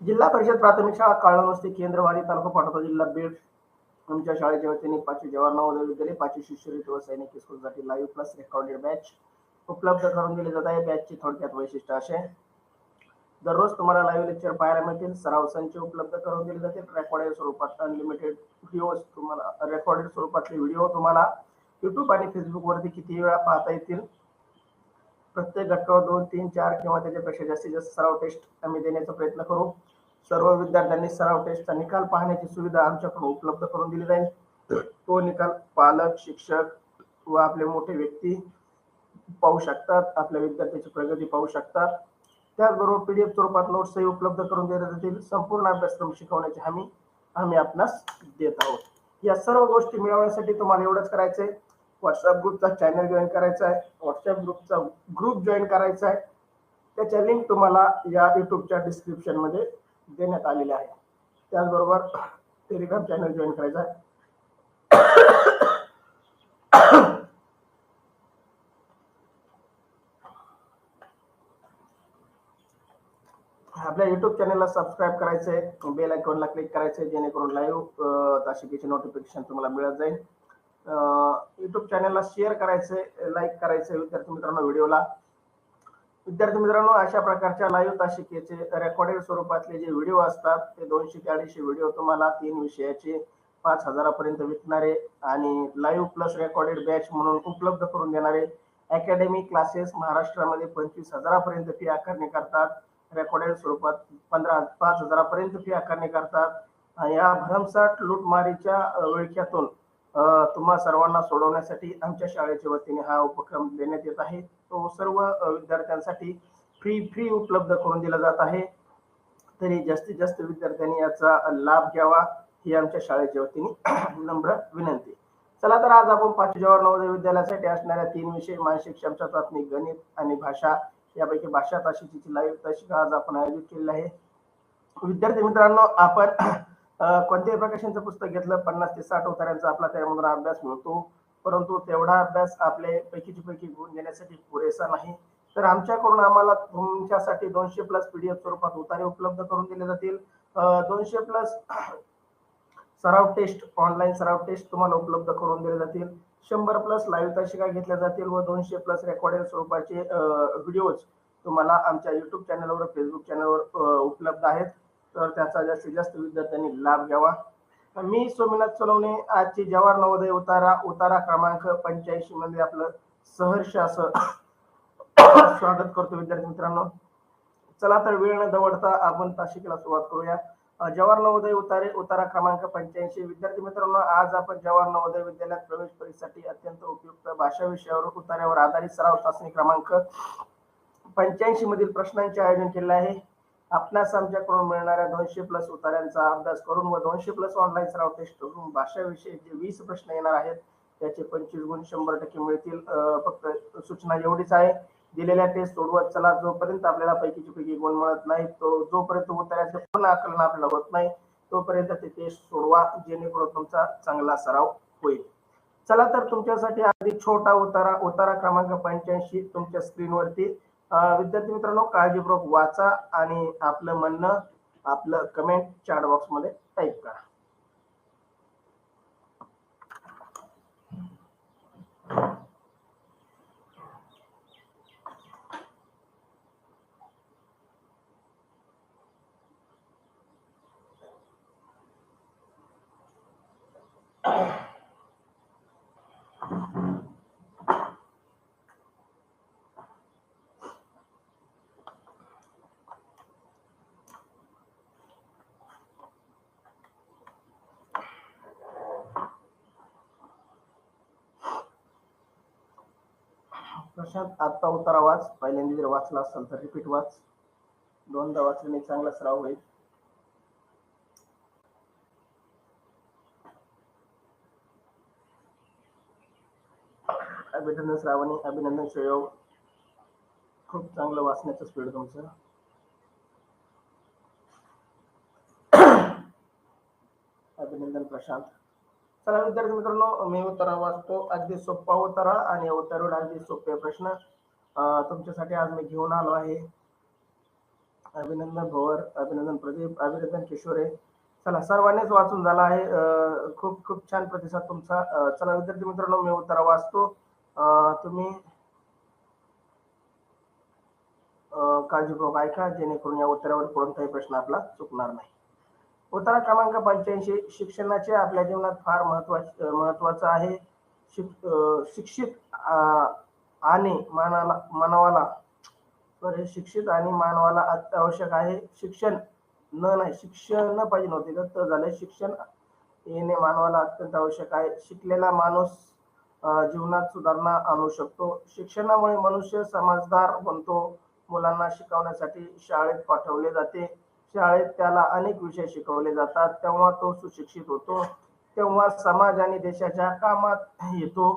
जिल्हा परिषद प्राथमिक शाळा काळवस्ती केंद्रवाडी तालुका पाटोदा जिल्हा बीड. आमच्या शाळेच्या वतीने पाचवी जवाहर नवोदय विद्यालय पाचवी शिष्यवृत्ती व सैनिक स्कूलसाठी लाईव्ह प्लस रेकॉर्डेड बॅच उपलब्ध करून दिली जात आहे. बॅचची थोडक्यात वैशिष्ट्य असे. दररोज तुम्हाला लाईव्ह लेक्चर पाहायला मिळतील. सराव संच उपलब्ध करून दिले जातील. रेकॉर्डेड स्वरूपात अनलिमिटेड व्हिडिओ तुम्हाला रेकॉर्डेड स्वरूपातले व्हिडिओ तुम्हाला युट्यूब आणि फेसबुक वरती किती वेळा पाहता येतील. प्रत्येक घटकावर दोन तीन चार किंवा त्याच्यापेक्षा जास्तीत जास्त सराव टेस्ट आम्ही देण्याचा प्रयत्न करू. सर्व विद्यार्थ्यांनी सराव टेस्टचा निकाल पाहण्याची सुविधा आमच्याकडून उपलब्ध करून दिली जाईल. तो निकाल पालक शिक्षक व आपले मोठे व्यक्ती पाहू शकतात आपल्या विद्यार्थ्याची प्रगती पाहू शकतात. त्याचबरोबर पीडीएफ स्वरूपात नोट्सही उपलब्ध करून देण्यात येतील संपूर्ण अभ्यासक्रम शिकवण्याची हमी आम्ही आपणास देत आहोत. या सर्व गोष्टी मिळवण्यासाठी तुम्हाला एवढंच करायचं आहे. व्हॉट्सअप ग्रुपचा चॅनल जॉईन करायचा आहे. व्हॉट्सअप ग्रुपचा ग्रुप जॉईन करायचा आहे. त्याच्या लिंक तुम्हाला या युट्यूबच्या डिस्क्रिप्शनमध्ये देण्यात आलेले आहे. त्याचबरोबर टेलिग्राम चॅनल जॉईन करायचा आहे. आपल्या युट्यूब चॅनलला सबस्क्राईब करायचं आहे. बेल आयकॉनला क्लिक करायचं आहे जेणेकरून लाईव्ह तासिकेचे नोटिफिकेशन तुम्हाला मिळत जाईल. युट्यूब चॅनलला शेअर करायचंय लाईक करायचंय विद्यार्थी मित्रांनो व्हिडिओला विद्यार्थी मित्रांनो अशा प्रकारच्या लाईव्ह तासिकेचे रेकॉर्डेड स्वरूपातले जे व्हिडिओ असतात ते दोनशे ते अडीचशे व्हिडिओ तुम्हाला तीन विषयाचे पाच हजारापर्यंत विकणारे आणि लाईव्ह प्लस रेकॉर्डेड बॅच म्हणून उपलब्ध करून देणारे अकॅडमी क्लासेस महाराष्ट्रामध्ये पंचवीस हजारापर्यंत फी आकारणी करतात. रेकॉर्डेड स्वरूपात पंधरा पाच हजारापर्यंत फी आकारणी करतात. या भरमसाठ लूटमारीच्या विळख्यातून तुम्हा सर्वांना सोडवण्यासाठी आमच्या शाळेच्या वतीने हा उपक्रम देण्यात येत आहे. तो सर्व विद्यार्थ्यांसाठी फ्री फ्री उपलब्ध करून दिला जात आहे. तरी जास्तीत जास्त विद्यार्थ्यांनी याचा लाभ घ्यावा ही आमच्या शाळेच्या वतीने नम्र विनंती. चला तर आज आपण पाचवी जवाहर नवोदय विद्यालयासाठी असणाऱ्या तीन विषय मानसिक क्षमता चाचणी गणित आणि भाषा यापैकी भाषा ताशीची लाईव्ह तासिका आज आपण आयोजित केलेली आहे. विद्यार्थी मित्रांनो आपण कोणत्याही प्रकाशनचं पुस्तक घेतलं पन्नास ते साठ उतार्यांचा आपला त्यामधून अभ्यास मिळतो. परंतु तेवढा अभ्यास आपले पैकीची पैकी गुण घेण्यासाठी पुरेसा नाही. तर आमच्याकडून आम्हाला तुमच्यासाठी दोनशे प्लस पीडीएफ स्वरूपात उतारे उपलब्ध करून दिले जातील. दोनशे प्लस सराव टेस्ट ऑनलाईन सराव टेस्ट तुम्हाला उपलब्ध करून दिले जातील. शंभर प्लस लाईव्ह तासिका घेतल्या जातील व दोनशे प्लस रेकॉर्डेड स्वरूपाचे व्हिडिओज तुम्हाला आमच्या युट्यूब चॅनलवर फेसबुक चॅनलवर उपलब्ध आहेत. तर त्याचा जास्तीत जास्त विद्यार्थ्यांनी लाभ घ्यावा. मी सोमनाथ सोनवणे आजची जवाहर नवोदय उतारा उतारा क्रमांक पंच्याऐंशी मध्ये आपलं सहर्ष असं स्वागत करतो विद्यार्थी मित्रांनो. चला तर वेळ न दवडता आपण तासिकेला सुरुवात करूया. जवाहर नवोदय उतारे उतारा क्रमांक पंच्याऐंशी. विद्यार्थी मित्रांनो आज आपण जवाहर नवोदय विद्यालयात प्रवेश परीक्षेसाठी अत्यंत उपयुक्त भाषा विषयावर उतार्यावर आधारित सराव चाचणी क्रमांक पंच्याऐंशी मधील प्रश्नांचे आयोजन केले आहे. आपणास आमच्याकडून मिळणाऱ्या दोनशे प्लस उतार्यांचा अभ्यास करून व दोनशे प्लस ऑनलाईन सराव टेस्ट करून भाषाविषयी जे वीस प्रश्न येणार आहेत त्याचे पंचवीस गुण शंभर टक्के मिळतील. फक्त सूचना एवढीच आहे. दिलेल्या टेस्ट सोडवत चला. जोपर्यंत आपल्याला पैकीची पैकी गुण मिळत नाही तो जोपर्यंत उतार्याचं पूर्ण आकलन आपल्याला होत नाही तोपर्यंत ते टेस्ट सोडवा जेणेकरून तुमचा चांगला सराव होईल. चला तर तुमच्यासाठी अगदी छोटा उतारा उतारा क्रमांक पंच्याऐंशी तुमच्या स्क्रीनवरती विद्यार्थी मित्रांनो काळजीपूर्वक वाचा आणि आपलं म्हणणं आपलं कमेंट चॅट बॉक्समध्ये टाईप करा. प्रशांत आत्ता उतारा वाच. पहिल्यांदा जर वाचला असेल तर रिपीट वाच. दोनदा वाचल्याने चांगला सराव होईल अभिनंदन श्रावणी अभिनंदन सहयोग खूप चांगलं वाचण्याचं स्पीड तुमचं. अभिनंदन प्रशांत. चला विद्यार्थी मित्रांनो मी उत्तरा वाचतो. अगदी सोपा उत्तरा आणि उत्तरावर अगदी सोपे प्रश्न. तुमच्यासाठी आज मी घेऊन आलो आहे. अभिनंदन भोवर अभिनंदन प्रदीप अभिनंदन किशोरे. चला सर्वांनीच वाचून झाला आहे. खूप खूप छान प्रतिसाद तुमचा. चला विद्यार्थी मित्रांनो मी उत्तर वाचतो. तुम्ही काळजीपूर्वक ऐका जेणेकरून या उत्तरावर कोणताही प्रश्न आपला चुकणार नाही. उतारा क्रमांक पंच्याऐंशी. शिक्षणाचे आपल्या जीवनात फार महत्त्वाचे महत्वाचं आहे. शिक शिक्षित आणि मानाला मानवाला सॉरी शिक्षित आणि मानवाला अत्यावश्यक आहे. शिक्षण न नाही शिक्षण पाहिजे नव्हते तर झालं. शिक्षण येणे मानवाला अत्यंत आवश्यक आहे. शिकलेला माणूस जीवनात सुधारणा आणू शकतो. शिक्षणामुळे मनुष्य समजदार बनतो. मुलांना शिकवण्यासाठी शाळेत पाठवले जाते. शाळेत त्याला अनेक विषय शिकवले जातात. तेव्हा तो सुशिक्षित होतो. तेव्हा समाज आणि देशाच्या कामात येतो.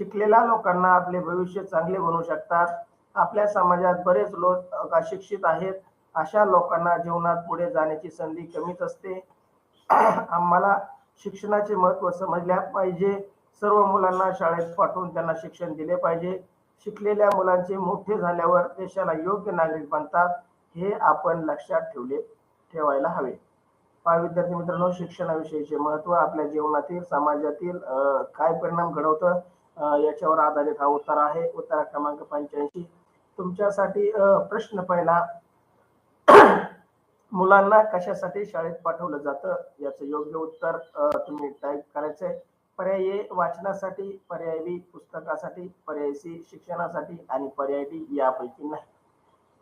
शिकलेल्या लोकांना आपले भविष्य चांगले बनवू शकतात. आपल्या समाजात बरेच लोक अशिक्षित आहेत. अशा लोकांना जीवनात पुढे जाण्याची संधी कमीच असते. आम्हाला शिक्षणाचे महत्त्व समजल्या पाहिजे. सर्व मुलांना शाळेत पाठवून त्यांना शिक्षण दिले पाहिजे. शिकलेल्या मुलांचे मोठे झाल्यावर देशाला योग्य नागरिक बनतात. हे आपण लक्षात ठेवले ठेवायला हवे. पहा विद्यार्थी मित्रांनो शिक्षणाविषयीचे महत्त्व आपल्या जीवनातील समाजातील काय परिणाम घडवतं याच्यावर आधारित हा उत्तर आहे. उत्तर क्रमांक पंच्याऐंशी. तुमच्यासाठी प्रश्न पहिला मुलांना कशासाठी शाळेत पाठवलं जातं? याचं योग्य उत्तर तुम्ही टाईप करायचंय. पर्याय ए वाचनासाठी पर्याय बी पुस्तकासाठी पर्याय सी शिक्षणासाठी आणि पर्याय डी यापैकी नाही.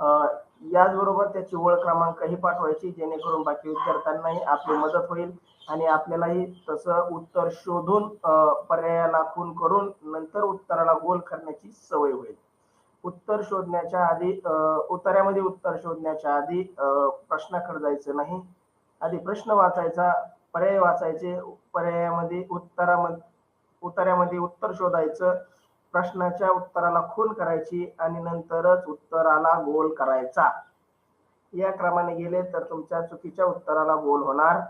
याचबरोबर त्याची ओळख क्रमांकही पाठवायची जेणेकरून बाकी विद्यार्थ्यांनाही आपली मदत होईल आणि आपल्यालाही तसं उत्तर शोधून पर्यायाला खून करून नंतर उत्तराला गोल करण्याची सवय होईल. उत्तर शोधण्याच्या आधी अं, उत्तरामध्ये उत्तर शोधण्याच्या आधी अं, प्रश्नाकडे जायचं नाही. आधी प्रश्न वाचायचा पर्याय वाचायचे पर्यायामध्ये उत्तरामध्ये उत्तरामध्ये उत्तर शोधायचं प्रश्नाच्या उत्तराला खून करायची आणि नंतरच उत्तराला गोल करायचा. या क्रमाने गेले तर तुमच्या चुकीच्या उत्तराला गोल होणार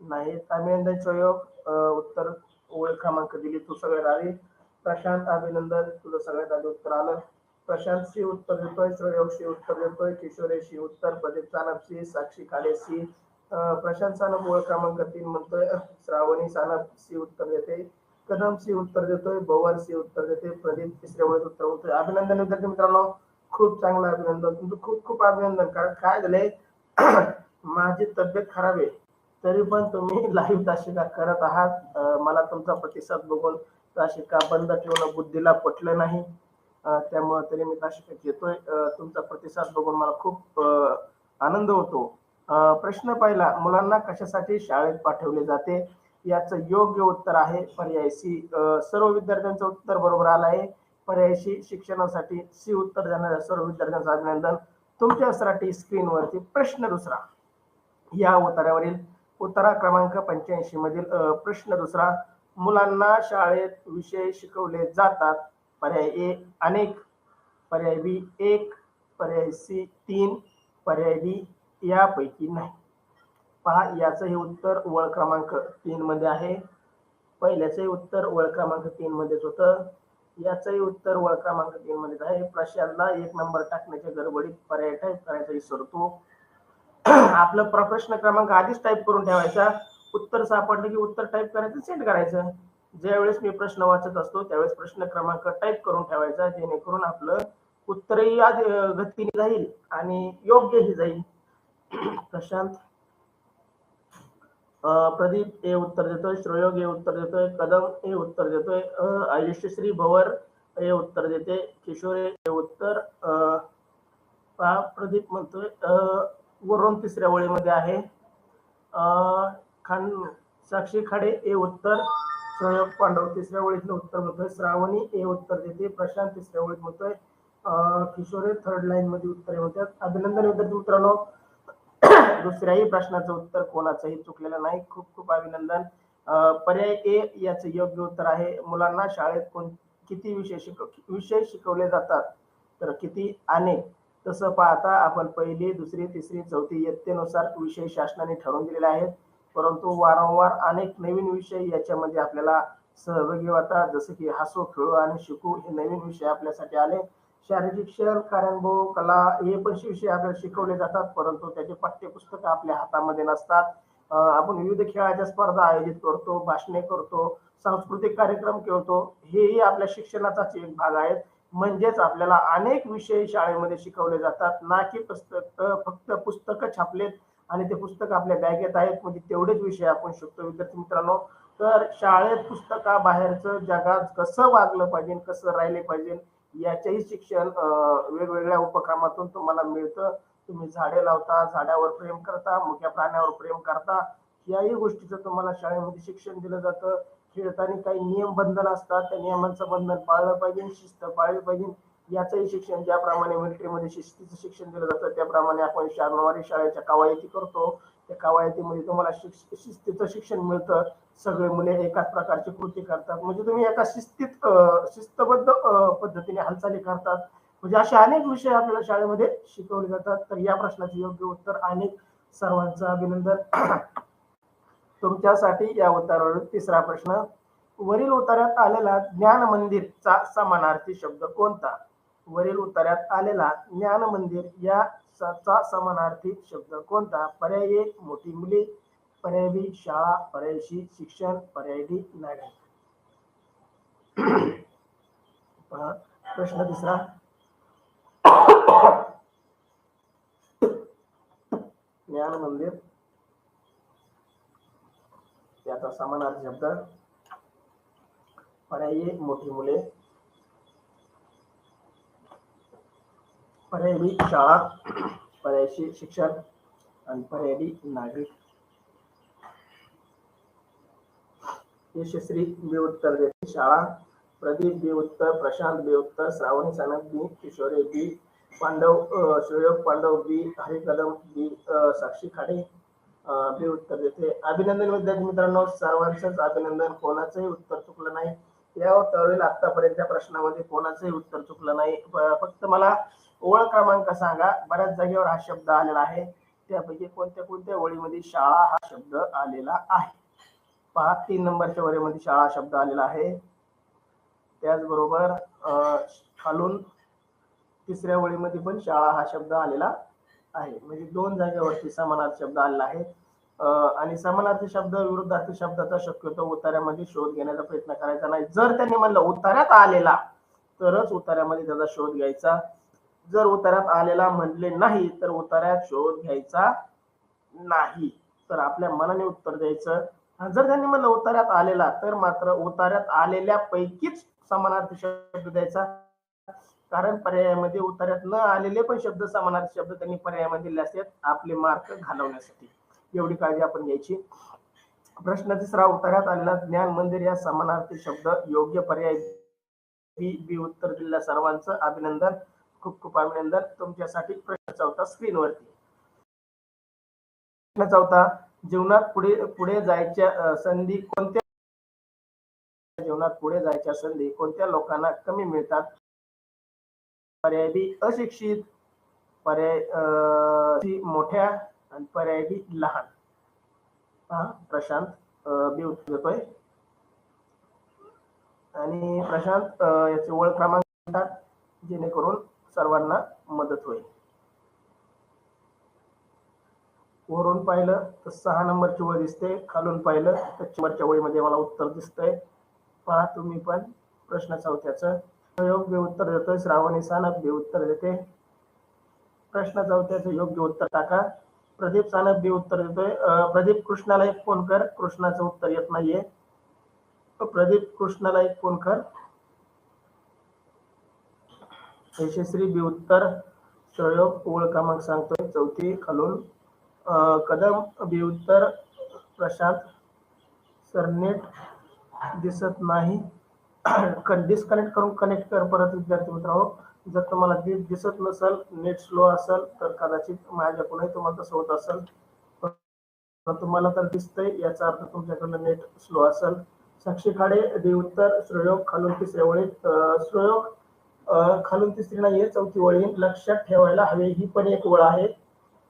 नाही. अभिनंदन प्रयोग उत्तर ओळ क्रमांक दिली तू सगळ्यात आधी प्रशांत अभिनंदन तुझं सगळ्यात आधी उत्तर आलं. प्रशांत सी उत्तर देतोय. श्रेयोग सी उत्तर देतोय. किशोरे सी उत्तर. प्रदीप सानप सी साक्षी खाडे सी प्रशांत सानप ओळ क्रमांक तीन म्हणतोय. श्रावणी सानप सी उत्तर देते. कदम सी उत्तर देतोय भवन सी उत्तर देतोय प्रदीप तिसऱ्या वेळेस उत्तर होतोय. अभिनंदन विद्यार्थी मित्रांनो खूप चांगलं अभिनंदन. तुमचं खूप खूप अभिनंदन. कारण काय झालंय माझी तब्येत खराब आहे. तरी पण तुम्ही लाईव्ह ताशिका करत आहात. मला तुमचा प्रतिसाद बघून ताशिका बंद ठेवणं बुद्धीला पटलं नाही. त्यामुळे तरी मी ताशिका घेतोय तुमचा प्रतिसाद बघून मला खूप आनंद होतो. प्रश्न पहिला मुलांना कशासाठी शाळेत पाठवले जाते? याचं योग्य उत्तर आहे पर्याय सी सर्व विद्यार्थ्यांचं उत्तर बरोबर आलं आहे. पर्याय सी शिक्षणासाठी सी उत्तर देणाऱ्या सर्व विद्यार्थ्यांचं अभिनंदन. तुमच्यासाठी स्क्रीनवरती प्रश्न दुसरा. या उत्तरावरील उत्तरा क्रमांक पंच्याऐंशी मधील प्रश्न दुसरा. मुलांना शाळेत विषय शिकवले जातात. पर्याय ए अनेक. पर्याय बी एक. पर्याय सी तीन. पर्याय डी यापैकी नाही. पहा याचं हे उत्तर वळ क्रमांक तीन मध्ये आहे. पहिल्याचंही उत्तर वळ क्रमांक तीन मध्येच होतं. याचंही उत्तर वळ क्रमांक तीन मध्येच आहे. प्रशांतला एक नंबर टाकण्याच्या गडबडीत पर्याय टाईप करायचा विसरतो आपलं प्र- प्रश्न क्रमांक आधीच टाईप करून ठेवायचा. उत्तर सापडलं की उत्तर टाईप करायचं सेंड करायचं. ज्यावेळेस मी प्रश्न वाचत असतो त्यावेळेस प्रश्न क्रमांक टाईप करून ठेवायचा जेणेकरून आपलं उत्तरही आधी गतीने जाईल आणि योग्यही जाईल. प्रशांत. प्रदीप ए उत्तर देतोय श्रोयोग हे उत्तर देतोय कदम ए उत्तर देतोय आयुष्यश्री भवर हे उत्तर देते किशोरे ए उत्तर पहा प्रदीप म्हणतोय अं, वरून तिसऱ्या ओळीमध्ये आहे खान साक्षी खाडे ए उत्तर श्रोयोग पांडव तिसऱ्या ओळीतलं उत्तर म्हणतोय श्रावणी ए उत्तर देते प्रशांत तिसऱ्या ओळीत म्हणतोय अं, किशोरे थर्ड लाईन मध्ये उत्तरे म्हणतात. अभिनंदन विद्यार्थी मित्रांनो दुसऱ्याही प्रश्नाचं उत्तर कोणाचंही चुकलेलं नाही. खूप खूप अभिनंदन. पर्याय ए याचं योग्य उत्तर आहे. मुलांना शाळेत कोण किती विषय शिकव विषय शिकवले जातात? तर किती अनेक तसं पाहता आपण पहिली दुसरी तिसरी चौथी इयत्तेनुसार विषय शासनाने ठरवून दिलेले आहेत. परंतु वारंवार अनेक नवीन विषय याच्यामध्ये आपल्याला सहभागी होतात. जसं की हसू खेळू आणि शिकू हे नवीन विषय आपल्यासाठी आले. शारीरिक शिक्षण कार्यानुभव कला हे पण विषय आपल्याला शिकवले जातात परंतु त्याचे पाठ्यपुस्तक आपल्या हातामध्ये नसतात. आपण विविध खेळाच्या स्पर्धा आयोजित करतो भाषणे करतो सांस्कृतिक कार्यक्रम करतो हेही आपल्या शिक्षणाचाच एक भाग आहेत. म्हणजेच आपल्याला अनेक विषय शाळेमध्ये शिकवले जातात. ना की पुस्तक फक्त पुस्तकं छापलेत आणि ते पुस्तक आपल्या बॅगेत आहेत. म्हणजे तेवढेच विषय आपण शिकतो विद्यार्थी मित्रांनो. तर शाळेत पुस्तकाबाहेरचं जगात कसं वागलं पाहिजे कसं राहिले पाहिजे याचेही शिक्षण वेगवेगळ्या उपक्रमातून तुम्हाला मिळतं. तुम्ही झाडे लावता झाडावर प्रेम करता मुख्या प्राण्यावर प्रेम करता. याही गोष्टीचं तुम्हाला शाळेमध्ये शिक्षण दिलं जातं. खेळताना काही नियम बंधन असतात. त्या नियमांचं बंधन पाळलं पाहिजे शिस्त पाळली पाहिजे. याचंही शिक्षण ज्याप्रमाणे मिलिटरीमध्ये शिस्तीचं शिक्षण दिलं जातं त्याप्रमाणे आपण शनिवारी शाळेच्या कवायती करतो. त्या कवायतीमध्ये तुम्हाला शिस्तीचं शिक्षण मिळतं. सगळे मुले एकाच प्रकारची कृती करतात. म्हणजे तुम्ही एका शिस्तीत शिस्तबद्ध पद्धतीने हालचाली करतात. म्हणजे असे अनेक विषय आपल्याला शाळेमध्ये शिकवले जातात. तर या प्रश्नाचे योग्य उत्तर अनेक सर्वांचं अभिनंदन. तुमच्यासाठी या उत्तरावर तिसरा प्रश्न. वरील उतारात आलेला ज्ञान मंदिरचा समानार्थी शब्द कोणता? वरील उतार्यात आलेला ज्ञान मंदिर या चा समानार्थी शब्द कोणता? पर्याय एक मोठी मुले पर्याय बी शाळा पर्याय सी शिक्षण पर्याय डी नागरिक. प्रश्न तिसरा. ज्ञान मंदिर याचा समानार्थी शब्द. पर्याय एक मोठी मुले पर्यायी शाळा पर्यायी शिक्षक शिक्षण आणि पर्यायी नागरिक यशस्वी बी उत्तर देते शाळा प्रदीप बी उत्तर प्रशांत बी उत्तर श्रावणी सानप बी किशोरी बी पांडव अ, पांडव बी हरी कदम बी साक्षी खाडे बी उत्तर देते अभिनंदन विद्यार्थी मित्रांनो सर्वांचंच अभिनंदन. कोणाचंही उत्तर चुकलं नाही. या त्यावेळेला आतापर्यंतच्या प्रश्नामध्ये कोणाचंही उत्तर चुकलं नाही. फक्त मला ओळ क्रमांक सांगा. बऱ्याच जागेवर हा शब्द आलेला आहे. त्यापैकी कोणत्या कोणत्या ओळीमध्ये शाळा हा शब्द आलेला आहे? पहा तीन नंबरच्या ओळीमध्ये शाळा शब्द आलेला आहे. त्याचबरोबर खालून तिसऱ्या ओळीमध्ये पण शाळा हा शब्द आलेला आहे. म्हणजे दोन जागेवरती समानार्थी शब्द आलेला आहे. आणि समानार्थी शब्द विरुद्धार्थी शब्दाचा शक्यतो उतार्यामध्ये शोध घेण्याचा प्रयत्न करायचा नाही. जर त्यांनी म्हणलं उतार्यात आलेला तरच उतार्यामध्ये त्याचा शोध घ्यायचा. जर उतार्यात आलेला म्हणले नाही तर उतार्यात शोध घ्यायचा नाही. तर आपल्या मनाने उत्तर द्यायचं. जर त्यांनी म्हणलं उतार्यात आलेला तर मात्र उतार्यात आलेल्या पैकीच समानार्थी शब्द द्यायचा. कारण पर्यायामध्ये उतार्यात न आलेले पण शब्द समानार्थी शब्द त्यांनी पर्यायामध्ये दिले असतात आपले मार्क घालवण्यासाठी. एवढी काळजी आपण घ्यायची. प्रश्न तिसरा उत्तरात आलेला ज्ञान मंदिर या समानार्थी शब्द योग्य पर्याय बी बी उत्तर दिलेल्या सर्वांचं अभिनंदन. खूप खूप अभिनंदन. तुमच्यासाठी प्रश्न चौथा स्क्रीनवरती. प्रश्न चौथा जीवनात पुढे पुढे जायच्या संधी कोणत्या? जीवनात पुढे जायच्या संधी कोणत्या लोकांना कमी मिळतात? पर्याय बी अशिक्षित. पर्याय अं, मोठ्या आणि पर्याय बी लहान. हा प्रशांत बी देतोय. आणि प्रशांत याचे ओळख क्रमांक म्हणतात, जेणेकरून सर्वांना मदत होईल. वरून पाहिलं तर सहा नंबरची ओळ दिसते खालून पाहिलं तर नंबरच्या ओळीमध्ये मला उत्तर दिसतंय. पहा तुम्ही पण प्रश्न चौथ्याचं. योग्य उत्तर देतोय श्रावणी सानप बे उत्तर देते. प्रश्न चौथ्याचं योग्य उत्तर टाका. प्रदीप सानप बी उत्तर देतोय. प्रदीप कृष्णाला एक फोन कर. कृष्णाचं उत्तर येत नाहीये. प्रदीप कृष्णाला एक फोन कर. यशस्वी बी उत्तर. सहयोग ओळ क्रमांक सांगतोय चौथी खालून. कदम बी उत्तर. प्रशांत. सरनेट दिसत नाही. डिस्कनेक्ट करून कनेक्ट कर परत विद्यार्थी मित्रांनो. जर तुम्हाला दीप दिसत नसेल नेट स्लो असेल तर कदाचित माझ्याकडूनही तुम्हाला तसं होत असेल. तुम्हाला तर दिसतंय याचा अर्थ तुमच्याकडनं नेट स्लो असेल. साक्षी खाडे बी उत्तर श्रेयोग खालून तिसऱ्या ओळीत श्रयोग खालून तिसरी नाहीये चौथी ओळी. लक्षात ठेवायला हवी ही पण एक ओळ आहे.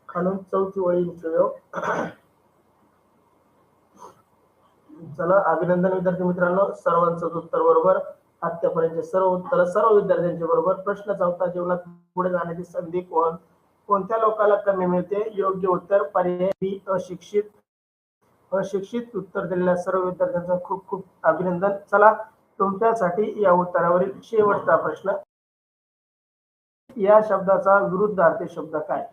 खालून चौथी ओळी श्रयोग. चला अभिनंदन विद्यार्थी मित्रांनो सर्वांचं उत्तर बरोबर. आतापर्यंत सर्व उत्तर सर्व विद्यार्थ्यांच्या बरोबर प्रश्न चौथा जीवनात पुढे जाण्याची संधी कोण? कोणत्या लोकांना कमी मिळते? योग्य उत्तर पर्याय बी अशिक्षित. अशिक्षित उत्तर दिलेल्या सर्व विद्यार्थ्यांचं खूप खूप अभिनंदन. चला तुमच्यासाठी या उत्तरावरील शेवटचा प्रश्न. या शब्दाचा विरुद्धार्थी शब्द काय?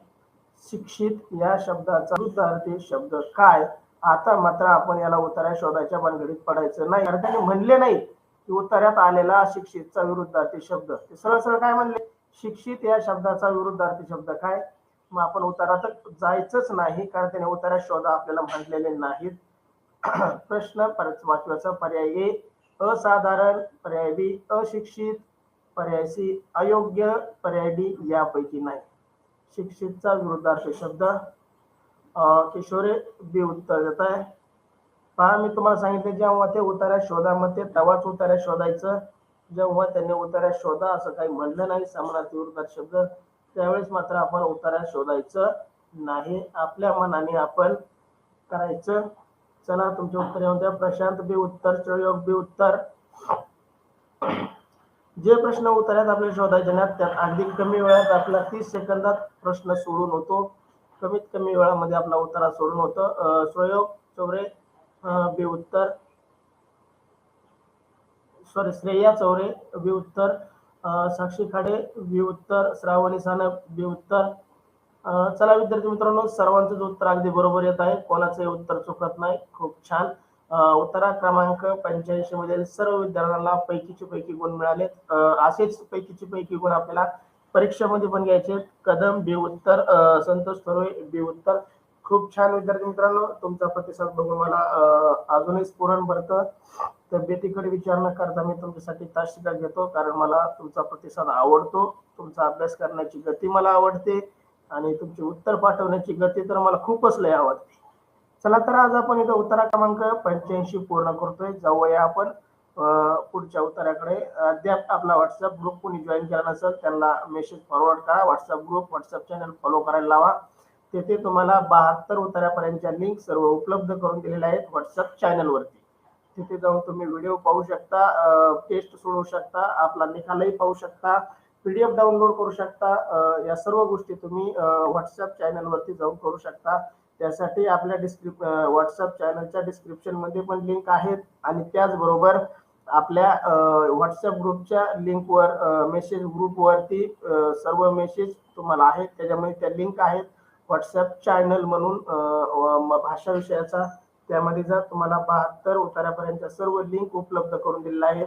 शिक्षित या शब्दाचा विरुद्धार्थी शब्द काय? आता मात्र आपण याला उत्तरा शोधायच्या भानगडीत पडायचं नाही. अर्थाने म्हणले नाही. उत्तरात आलेला शिक्षितचा विरुद्धार्थी शब्द. ते सरळ सरळ काय म्हणले? शिक्षित या शब्दाचा विरुद्धार्थी शब्द काय? मग आपण उतारात जायचंच नाही कारण त्याने उत्तरात शोधा आपल्याला म्हटलेले नाहीत. प्रश्न परत वाचवायचा. पर्याय ए असाधारण. पर्याय बी अशिक्षित. पर्याय सी अयोग्य. पर्याय डी यापैकी नाही. शिक्षितचा विरुद्धार्थी शब्द. किशोरे बी उत्तर देत आहे पहा मी तुम्हाला सांगितले जेव्हा ते उतार्या शोधामध्ये तवाच उतारा शोधायचं. जेव्हा त्यांनी उतारा शोधा असं काही म्हणलं नाही समानार्थी विरुद्धार्थी शब्द त्यावेळेस मात्र आपण उतारा शोधायचं नाही. आपल्या मनाने आपण करायचं. चला तुमचे उत्तर येऊन द्या. प्रशांत बी उत्तर चयोग बी उत्तर. जे प्रश्न उत्तरात आपल्याला शोधायचे ना त्यात अगदी कमी वेळात आपला तीस सेकंदात प्रश्न सोडून होतो. कमीत कमी वेळामध्ये आपला उत्तरा सोडून होतं. स्वयोग चौरे उत्तर सॉरी श्रेया चौरे बी उत्तर साक्षी खाडे बी उत्तर श्रावणी सानप बी उत्तर चला विद्यार्थी मित्रांनो सर्वांचं उत्तर अगदी बरोबर येत आहे. कोणाचंही उत्तर चुकत नाही खूप छान. उत्तरा क्रमांक पंच्याऐंशी मधील सर्व विद्यार्थ्यांना पैकीचे पैकी गुण मिळाले असेच पैकीचे पैकी गुण आपल्याला परीक्षेमध्ये पण घ्यायचे कदम बी उत्तर संतोष थोरवे बी उत्तर खूप छान विद्यार्थी मित्रांनो तुमचा प्रतिसाद बघून मला अजूनही स्फुरण भरतं. तब्येतीकडे विचार न करता मी तुमच्यासाठी तासिका घेतो कारण मला तुमचा प्रतिसाद आवडतो. तुमचा अभ्यास करण्याची गती मला आवडते आणि तुमची उत्तर पाठवण्याची गती तर मला खूपच लय आवडते. चला तर आज आपण इथं उत्तरा क्रमांक पंच्याऐंशी पूर्ण करतोय. जाऊया आपण पुढच्या उत्तराकडे. अद्याप आपला व्हॉट्सअप ग्रुप कोणी जॉईन केला नसेल त्यांना मेसेज फॉरवर्ड करा. WhatsApp group WhatsApp channel follow करायला लावा. तेथे तुम्हाला बहात्तर उतारापर्यंतच्या लिंक सर्व उपलब्ध करून दिलेल्या आहेत व्हॉट्सअप चॅनलवरती तिथे जाऊन तुम्ही व्हिडिओ पाहू शकता टेस्ट सोडवू शकता आपला निकालही पाहू शकता पीडीएफ डाउनलोड करू शकता या सर्व गोष्टी तुम्ही व्हॉट्सअप चॅनलवरती जाऊन करू शकता. त्यासाठी आपल्या डिस्क्रिप व्हॉट्सअप चॅनलच्या डिस्क्रिप्शनमध्ये पण लिंक आहेत आणि त्याचबरोबर आपल्या व्हॉट्सअप ग्रुपच्या लिंकवर मेसेज ग्रुपवरती सर्व मेसेज तुम्हाला आहेत. त्याच्यामध्ये त्या लिंक आहेत. व्हॉट्सअप चॅनल म्हणून भाषा विषयाचा त्यामध्ये जर तुम्हाला बहात्तर उतार्यापर्यंत सर्व लिंक उपलब्ध करून दिलेला आहे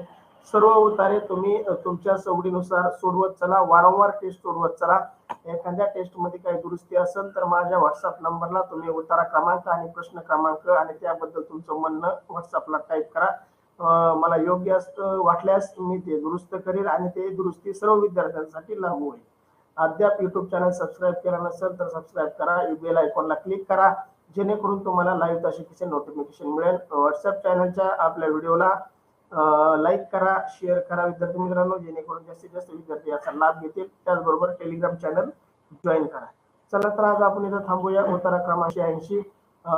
सर्व उतारे तुम्ही तुमच्या सवडीनुसार सोडवत चला वारंवार टेस्ट सोडवत चला. एखाद्या टेस्टमध्ये काही दुरुस्ती असेल तर माझ्या व्हॉट्सअप नंबरला तुम्ही उतारा क्रमांक आणि प्रश्न क्रमांक आणि त्याबद्दल तुमचं म्हणणं व्हॉट्सअपला टाईप करा. मला योग्य असतं वाटल्यास मी ते दुरुस्त करेल आणि ते दुरुस्ती सर्व विद्यार्थ्यांसाठी लागू होईल. अद्याप युट्यूब चॅनल सबस्क्राईब केला नसेल तर सबस्क्राईब करा. बेल आयकॉनला क्लिक करा. जेणेकरून तुम्हाला लाईव्ह तासिकेचे नोटिफिकेशन मिळेल. व्हॉट्सअप चॅनलच्या आपल्या व्हिडिओला लाईक करा शेअर करा विद्यार्थी मित्रांनो. जेणेकरून जास्तीत जास्त विद्यार्थी याचा लाभ घेतील. त्याचबरोबर टेलिग्राम चॅनल जॉईन करा. चला तर आज आपण इथं थांबूया. उत्तरा क्रमांक ऐंशी